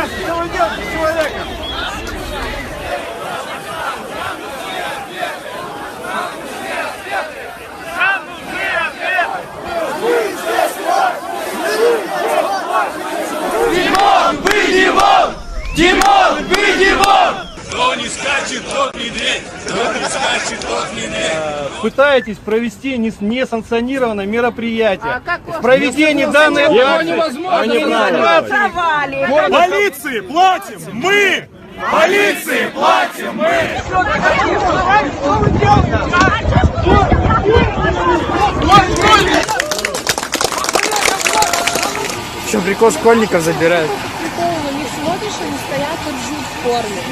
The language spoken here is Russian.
понимаешь, что вы делаете с человеком? Димон, вы Димон! Димон, вы Димон! Кто не скачет, тот не дверь! Кто не скачет, тот не дверь! Пытаетесь провести нес- несанкционированное мероприятие. А как В проведении данной акции невозможно. Полиции платим мы! Полиции платим мы! Что прикол школьников забирают? Прикол, них смотришь, они стоят как жуть в форме.